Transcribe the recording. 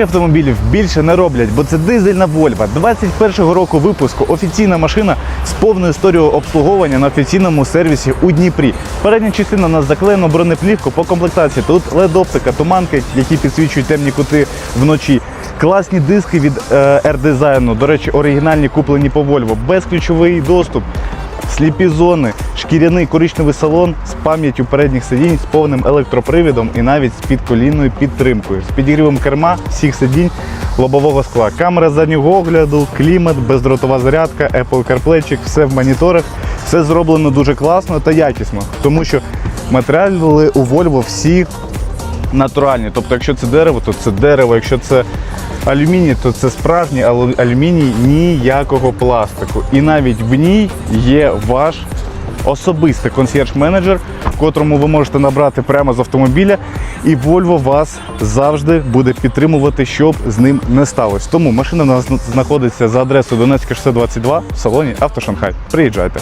Автомобілів більше не роблять, бо це дизельна Volvo. 21-го року випуску офіційна машина з повною історією обслуговування на офіційному сервісі у Дніпрі. Передня частина нас заклеєна бронеплівку по комплектації. Тут LED-оптика, туманки, які підсвічують темні кути вночі. Класні диски від е, R-дизайну, до речі, оригінальні куплені по Volvo, безключовий доступ. Сліпі зони, шкіряний коричневий салон з пам'яттю передніх сидінь, з повним електропривідом і навіть з підколінною підтримкою, з підігрівом керма, всіх сидінь, лобового скла, камера заднього огляду, клімат, бездротова зарядка, Apple CarPlay, все в моніторах. Все зроблено дуже класно та якісно, тому що матеріали у Volvo всі натуральні. Тобто, якщо це дерево, то це дерево, якщо це алюміній, то це справжній алюміній ніякого пластику. І навіть в ній є ваш особистий консьєрж-менеджер, котрому ви можете набрати прямо з автомобіля, і Volvo вас завжди буде підтримувати, щоб з ним не сталося. Тому машина у нас знаходиться за адресою Донецька 622 в салоні Автошанхай. Приїжджайте.